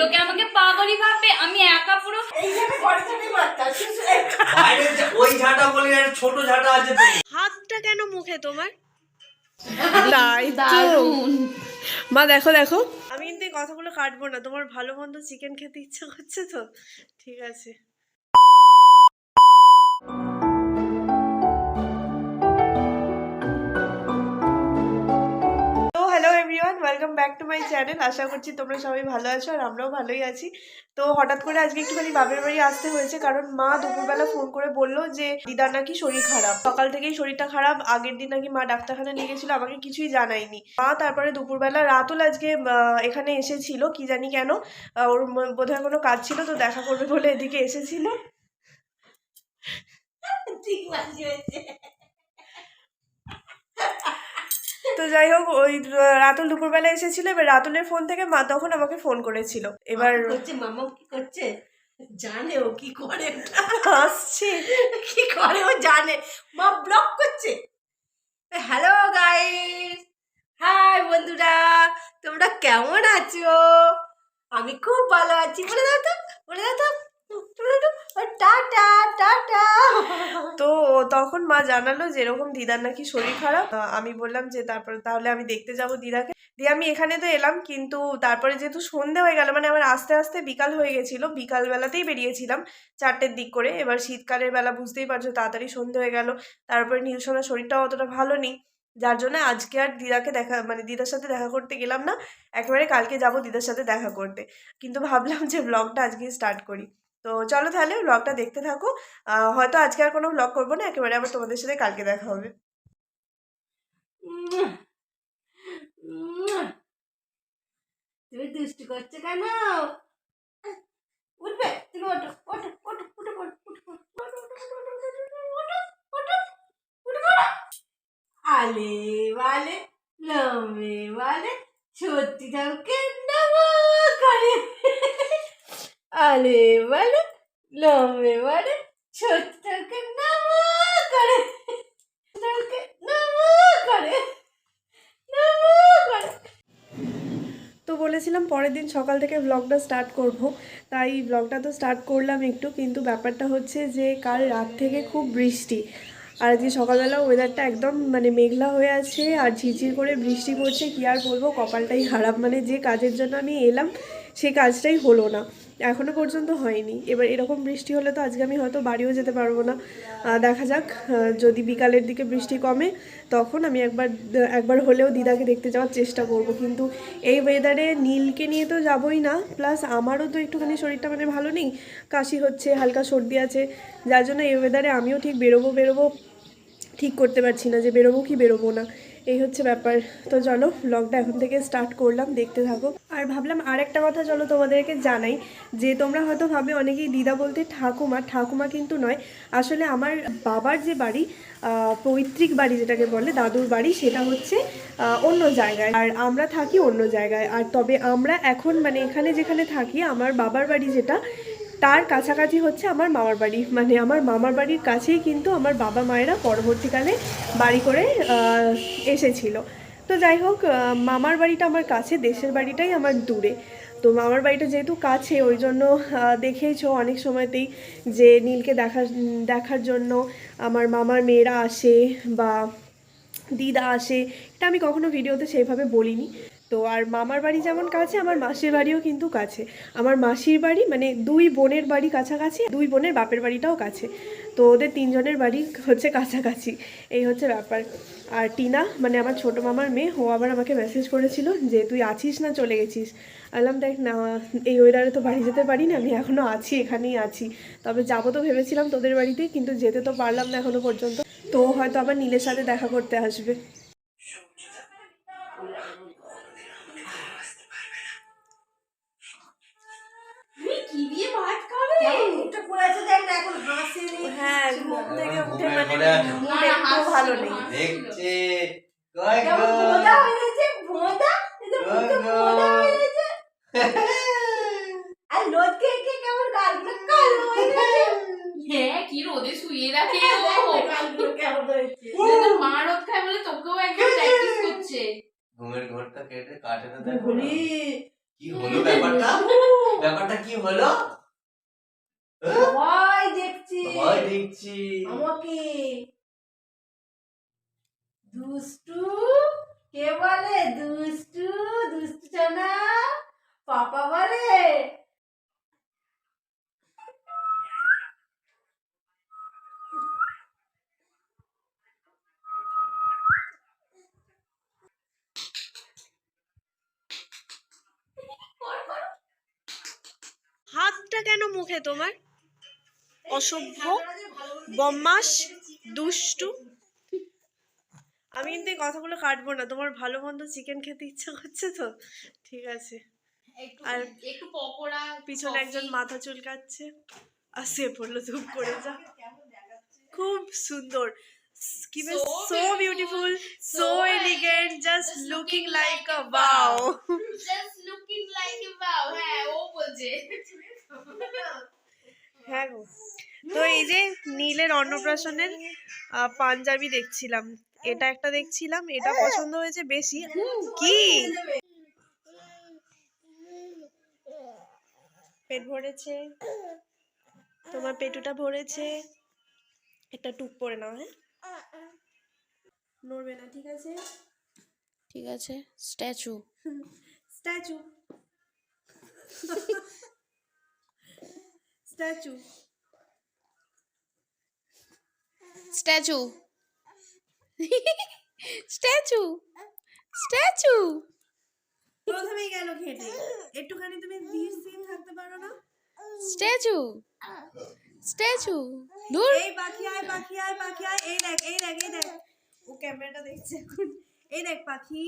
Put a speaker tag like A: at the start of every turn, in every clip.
A: লোকে আমাকে পাগলি ভাববে আমি একা পুরো
B: ওই ঝাঁটা বলি আর ছোট ঝাঁটা আছে
C: হাতটা কেন মুখে তোমার? তাই
A: দারুণ
C: মা দেখো দেখো। আমি কিন্তু এই কথাগুলো কাটবো না। তোমার ভালো মন্দ চিকেন খেতে ইচ্ছা করছে তো? ঠিক আছে। Welcome back to my channel আশা করছি তোমরা সবাই ভালো আছো আর আমরাও ভালোই আছি। তো হঠাৎ করে আজকে একটুখানি বাপের বাড়ি আসতে হয়েছে কারণ মা দুপুরবেলা ফোন করে বলল যে দিদার নাকি শরীর খারাপ। সকাল থেকেই শরীরটা খারাপ, আগের দিন নাকি মা ডাক্তারখানা নিয়ে গেছিল, আমাকে কিছুই জানায়নি। মা তারপরে দুপুরবেলা রাতুল আজকে এখানে এসেছিল, কি জানি কেন। ওর বোধহয় কোনো কাজ ছিল তো দেখা করবে বলে এদিকে এসেছিল।
D: ঠিক বাজি হয়েছে
C: তো যাই হোক ওই রাতুল দুপুরবেলা এসেছিল এবার রাতুলের ফোন থেকে মা তখন আমাকে ফোন করেছিল। এবার
D: করছে? মামা কি করছে? জানে ও কি করে।
C: হাসছে।
D: কি করে ও জানে? মা ব্লক করছে। হ্যালো গাইস হাই বন্ধুরা। তোমরা কেমন আছো? আমি খুব ভালো আছি। বলে দাও তো বলে দাও তো। Tata tata.
C: তো তখন মা জানালো যে এরকম দিদার নাকি শরীর খারাপ। আমি বললাম যে তারপর, তাহলে আমি দেখতে যাব দিদাকে। দিয়ে আমি এখানে তো এলাম, কিন্তু তারপরে যেহেতু সন্ধে হয়ে গেল মানে আমার আস্তে আস্তে বিকাল হয়ে গেছিল বিকাল বেলাতেই বেরিয়েছিলাম চারটের দিক করে। এবার শীতকালের বেলা বুঝতেই পারছ, তাড়াতাড়ি সন্ধে হয়ে গেল। তারপরে নীলসোনার শরীরটাও অতটা ভালো নেই। যার জন্য আজকে আর দিদাকে দেখা মানে দিদার সাথে দেখা করতে গেলাম না। একেবারে কালকে যাব দিদার সাথে দেখা করতে। কিন্তু ভাবলাম যে ব্লগটা আজকে স্টার্ট করি। তো চলো তাহলে ব্লগটা দেখতে থাকো হয়তো আজকে আর কোনো ব্লগ করব না একেবারে আবার তোমাদের সাথে কালকে দেখা হবে।
D: তুমি দুষ্টু করছ কেন উঠবে তুমি ওঠো ওঠো ওঠো উঠো আলে বালে লম্বে বালে সত্যি যাওকে নমো করে আলে বালে লম্বে বালে যাওকে নমো করে করে
C: তো বলেছিলাম পরের দিন সকাল থেকে ব্লগটা স্টার্ট করব, তাই ব্লগটা তো স্টার্ট করলাম একটু, কিন্তু ব্যাপারটা হচ্ছে যে কাল রাত থেকে খুব বৃষ্টি। আর আজকে সকালবেলা ওয়েদারটা একদম মানে মেঘলা হয়ে আছে, আর ঝিরঝির করে বৃষ্টি পড়ছে, কি আর বলব, কপালটাই খারাপ। মানে যে কাজের জন্য আমি এলাম সেই কাজটাই হলো না। এখনও পর্যন্ত হয়নি। এবার এরকম বৃষ্টি হলে তো আজকে আমি হয়তো বাড়িও যেতে পারব না। দেখা যাক যদি বিকালের দিকে বৃষ্টি কমে, তখন আমি একবার একবার হলেও দিদাকে দেখতে যাওয়ার চেষ্টা করব। কিন্তু এই ওয়েদারে নীলকে নিয়ে তো যাবই না। প্লাস আমারও তো একটুখানি শরীরটা মানে ভালো নেই। কাশি হচ্ছে, হালকা সর্দি আছে। যার জন্য এই ওয়েদারে আমিও ঠিক বেরোবো বেরোবো, ঠিক করতে পারছি না যে বেরোবো কি বেরোবো না। এই হচ্ছে ব্যাপার। তো চলো ব্লগটা এখন থেকে স্টার্ট করলাম, দেখতে থাকো। আর ভাবলাম আর একটা কথা চলো তোমাদেরকে জানাই, যে তোমরা হয়তো ভাবে অনেকেই দিদা বলতে ঠাকুমা ঠাকুমা কিন্তু নয়। আসলে আমার বাবার যে বাড়ি পৈতৃক বাড়ি যেটাকে বলে, দাদুর বাড়ি, সেটা হচ্ছে অন্য জায়গায়। আর আমরা থাকি অন্য জায়গায়। আর তবে আমরা এখন মানে এখানে যেখানে থাকি, আমার বাবার বাড়ি যেটা তার কাছাকাছি হচ্ছে আমার মামার বাড়ি। মানে আমার মামার বাড়ির কাছেই কিন্তু আমার বাবা মায়েরা পরবর্তীকালে বাড়ি করে এসেছিল। তো যাই হোক মামার বাড়িটা আমার কাছে, দেশের বাড়িটাই আমার দূরে। তো মামার বাড়িটা যেহেতু কাছে, ওই জন্য দেখেইছো অনেক সময়তেই যে নীলকে দেখার দেখার জন্য আমার মামার মেয়েরা আসে বা দিদা আসে। এটা আমি কখনো ভিডিওতে সেইভাবে বলিনি। তো আর মামার বাড়ি যেমন কাছে, আমার মাসির বাড়িও কিন্তু কাছে। আমার মাসির বাড়ি মানে দুই বোনের বাড়ি কাছাকাছি, দুই বোনের বাপের বাড়িটাও কাছে। তো ওদের তিনজনের বাড়ি হচ্ছে কাছাকাছি, এই হচ্ছে ব্যাপার। আর টিনা মানে আমার ছোট মামার মেয়ে, ও আবার আমাকে মেসেজ করেছিল যে, তুই আছিস না? চলে গেছিস? আলাম দেখ না, এই ওয়েদারে তো বাড়ি যেতে পারি না আমি এখনও আছি, এখানেই আছি। তবে যাব তো ভেবেছিলাম তোদের বাড়িতেই, কিন্তু যেতে তো পারলাম না এখনও পর্যন্ত। তো হয়তো আবার নীলের সাথে দেখা করতে আসবে। হ্যাঁ ঘুম থেকে উঠে
B: ঘুমের
C: মানে মুড একটু ভালো নেই
B: দেখছে কয় গো?
D: ভোঁদা হয়ে গেছে ভোঁদা এই যে
B: কয়
D: মুখে
B: গো?
D: ভোঁদা হয়ে গেছে। আর লোদ খেয়ে খেয়ে কেমন গালগুলো কালো হয়ে গেছে।
A: হ্যাঁ কি রোদে শুয়ে রাখে
D: দেখ
A: ও
D: গালগুলো কেমন হয়েছে।
A: মা রোদ খায় বলে তোকেও একদম প্র্যাকটিস করছে।
B: ঘুমের ঘরটা কেটে কাটে না কি হলো ব্যাপারটা? ব্যাপারটা কি হলো?
D: দেখছি।
B: ভয় দেখছি।
D: আমাকে দুষ্টু কে বলে দুষ্টু? দুষ্টু চানা পাপা বলে।
C: হাতটা কেন মুখে তোমার? অসভ্য বম্মাস দুষ্টু। আমি কিন্তু এই কথাগুলো কাটবো না তোমার ভালো মন্দ চিকেন খেতে ইচ্ছা করছে তো? ঠিক আছে। আর
A: একটু পকোড়া
C: পিছনে একজন মাথা চুলকাচ্ছে। আর সে পড়ল ধূপ করে যা। খুব সুন্দর। কি বেশ so beautiful so
A: so
C: elegant just looking like
A: like
C: a
A: a
C: wow
A: Just looking like a wow. হ্যাঁ ও বলছে।
C: হ্যাঁ গো। তো এই যে নীলের অন্নপ্রাশনের পাঞ্জাবি দেখছিলাম। এটা একটা দেখছিলাম এটা পছন্দ হয়েছে বেশি। কি? পেট ভরেছে। তোমার পেটুটা ভরেছে। একটা টুক পরে নাও হ্যাঁ? নড়বে না ঠিক আছে?
A: ঠিক আছে। Statue.
C: Statue. Statue.
A: Statue. Statue. Statue.
C: প্রথমেই গেল ঘেটে একটুখানি তুমি ধীর স্থির থাকতে পারো না?
A: স্ট্যাচু। স্ট্যাচু। দূর
C: এই পাখি আয় পাখি আয় পাখি আয়। এই দেখ এই দেখ এই দেখ। ও ক্যামেরাটা দেখছে এখন। এই দেখ পাখি।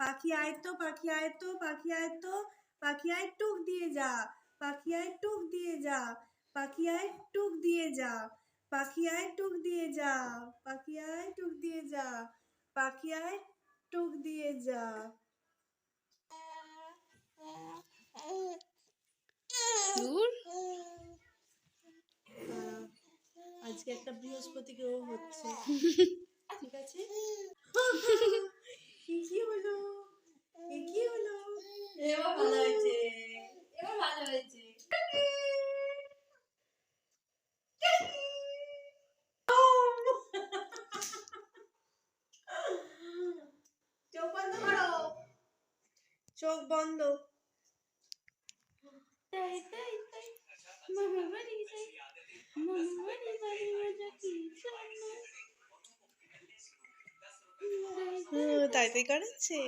C: পাখি আয় তো পাখি আয় তো পাখি আয় তো পাখি আয় টুক দিয়ে যা। পাখি আয় টুক দিয়ে যা পাখি আয় টুক দিয়ে যা পাখি আয় টুক দিয়ে যা পাখি আয় টুক দিয়ে যা পাখি আয় টুক দিয়ে যা। আজকে একটা বৃহস্পতি গ্রহ হচ্ছে ঠিক আছে কি কি হলো এ কি হলো
D: এবার ভালো হয়েছে এবার ভালো হয়েছে চোখ বন্ধ করো
C: চোখ বন্ধ তাই করেছে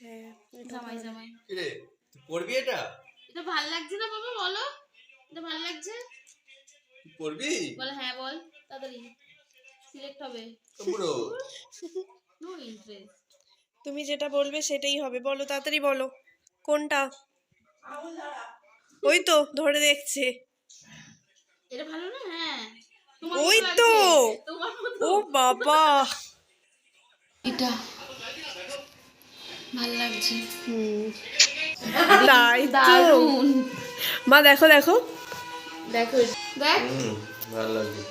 C: হ্যাঁ এটা
A: জামাই
C: ভালো।
A: জামাই
B: কিরে তুই পড়বি এটা?
A: এটা ভালো লাগছে না বাবা বলো। এটা ভালো লাগছে?
B: পড়বি?
A: বলে হ্যাঁ বল তাড়াতাড়ি। সিলেক্ট হবে।
B: তো
A: নো ইন্টারেস্ট
C: তুমি যেটা বলবে সেটাই হবে। বলো তাড়াতাড়ি বলো। কোনটা? ওই তো ধরে দেখছে।
A: এটা ভালো না? হ্যাঁ।
C: ওই তো। ও বাবা।
A: এটা ভালো লাগছে।
C: হুম। তাই তো।
A: দারুণ
C: মা দেখো দেখো।
A: দেখো দেখ।
B: ভালো লাগছে।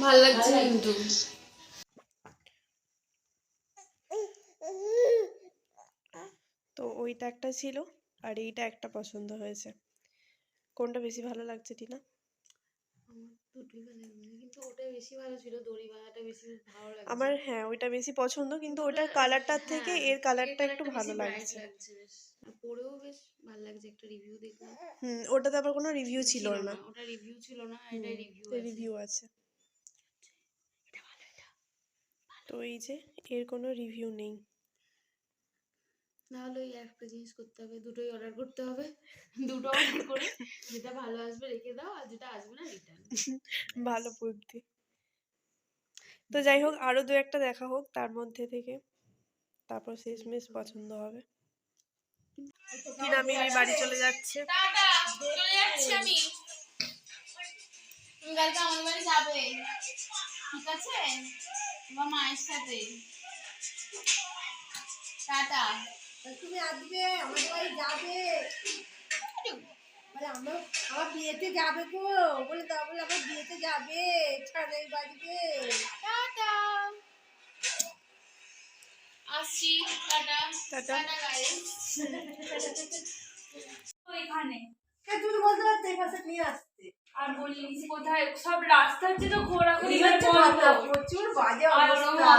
A: ভালো লাগছে কিন্তু।
C: তো ওইটা একটা ছিল। আর এইটা একটা পছন্দ হয়েছে। কোনটা বেশি ভালো লাগছে টিনা? আমার হ্যাঁ ওইটা বেশি পছন্দ কিন্তু ওটার কালারটার থেকে
A: হ্যাঁ,
C: এর কালারটা একটু ভালো লাগছে।
A: পরেও বেশ ভালো লাগছে একটা রিভিউ দেখলাম।
C: হুম ওটাতে আবার কোনো রিভিউ ছিল না
A: ওটা রিভিউ ছিল না এটা রিভিউ
C: রিভিউ আছে তো এই যে এর কোনো রিভিউ নেই।
A: না হলে ওই একটা জিনিস করতে হবে দুটোই অর্ডার করতে হবে। দুটো অর্ডার করে যেটা ভালো আসবে রেখে দাও আর যেটা আসবে না রিটার্ন
C: ভালো বুদ্ধি। তো যাই হোক আরও দু একটা দেখা হোক তার মধ্যে থেকে তারপর শেষমেশ পছন্দ হবে। মিমি বাড়ি চলে যাচ্ছে।
A: চলে যাচ্ছি আমি তুমি কালকে আমার বাড়ি যাবে ঠিক আছে তোমার মায়ের সাথে টাটা।
D: তুমি আসবে আমাদের বাড়ি যাবে। বলে আমরা আমার বিয়েতে যাবে গো। বলে দাও বলে আমার বিয়েতে যাবে। ছাড়াই বাড়িতে।
A: টাটা। আসছি টাটা।
C: টাটা।
A: টাটা
E: ওইখানে
D: তুমি বলতে পারতে এই পাশে নিয়ে আসতে।
E: আর বলিস কোথায় সব রাস্তা হচ্ছে তো ঘোরাঘুরি
D: প্রচুর বাজে অবস্থা।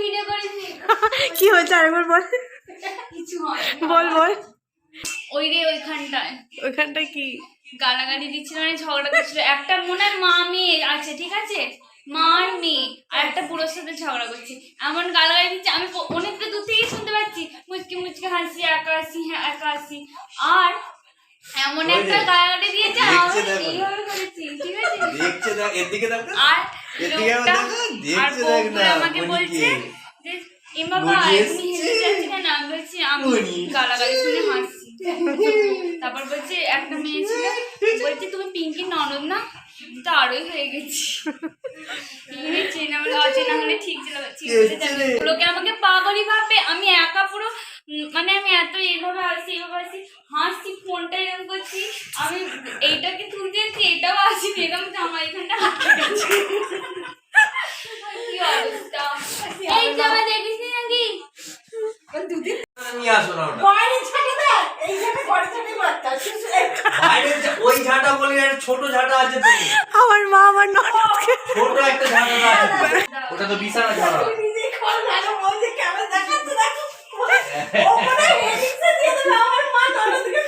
E: ভিডিও
C: কি হয়েছে আরেকবার বল।
E: কিছু হয়
C: বল বল।
E: ওই রে ওইখানটায়।
C: ওইখানটায় কি?
E: গালাগালি দিচ্ছিল মানে ঝগড়া করছিল। একটা মনে হয় মা মেয়ে আছে ঠিক আছে? মা আর মেয়ে আর একটা বুড়োর সাথে ঝগড়া করছে। এমন গালাগালি দিচ্ছে আমি অনেকটা দূর থেকেই শুনতে পাচ্ছি। মুচকি মুচকি হাসি একা হাসি হ্যাঁ একা হাসি আর এমন একটা গালাগালি দিয়েছে আমি এইভাবে করেছি ঠিক আছে?
B: দেখছে দেখ এর দেখ
E: আর লোকটা আর আমাকে বলছে যে এ বাবা এমনি হেসে। যাচ্ছে কেন আমি বলছি আমি গালাগালি শুনে হাসছি। তারপর বলছে একটা মেয়ে ছিল বলছে তুমি পিঙ্কি ননদ না? তারই হয়ে গেছি। চেনা বলে অচেনা হলে ঠিক ছিল। লোকে আমাকে পাগলই ভাবে আমি একা পুরো মানে আমি এত এইভাবে আসি এইভাবে আসি হাসছি ফোনটা এরকম করছি আমি এইটাকে তুলতে যাচ্ছি এটাও আসি এরকম জামা এখানটা গেছে কি অবস্থা এই জামা দেখিস নি নাকি
B: নিয়ে আসো না ওটা।
D: বাইরে ছাটা দে। এই জায়গায় ঘরে ছেড়ে বাচ্চা। শিশু
B: বাইরে ওই ঝাঁটা বলি আর ছোট ঝাঁটা আছে তো।
C: আমার মা আমার ননদকে
B: ছোট একটা ঝাঁটা আছে। ওটা তো বিছানা ঝাঁটা।
D: নিজে খোল ভালো বলছে কেমন দেখাচ্ছে দেখো ওপরে হেডিংসে দিয়ে দিল আমার মা ননদকে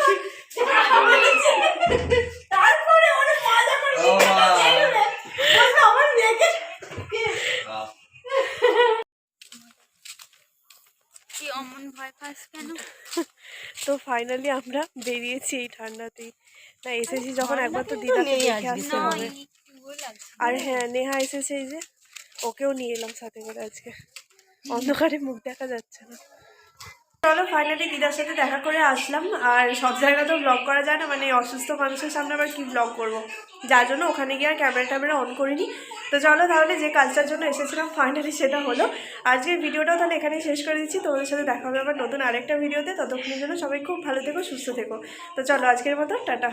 D: তারপরে ওরে মজা করে
B: ও মা।
D: বলছে আমার মেয়েকে
E: কি অমন ভয় পাস কেন
C: তো ফাইনালি আমরা বেরিয়েছি এই ঠান্ডাতেই। না এসেছি যখন একবার তো দিদাকে দেখে আসতে হবে আর হ্যাঁ নেহা এসেছে এই যে ওকেও নিয়ে এলাম সাথে করে আজকে। অন্ধকারে মুখ দেখা যাচ্ছে না। চলো ফাইনালি দিদার সাথে দেখা করে আসলাম। আর সব জায়গা তো ব্লগ করা যায় না মানে অসুস্থ মানুষের সামনে আবার কি ব্লগ করব? যার জন্য ওখানে গিয়ে আর ক্যামেরা ট্যামেরা অন করিনি। তো চলো তাহলে যে কাজটার জন্য এসেছিলাম ফাইনালি সেটা হলো। আজকের ভিডিওটাও তাহলে এখানেই শেষ করে দিচ্ছি। তোমাদের সাথে দেখা হবে আবার নতুন আরেকটা ভিডিওতে। ততক্ষণের জন্য সবাই খুব ভালো থেকো, সুস্থ থেকো। তো চলো আজকের মতো, টাটা।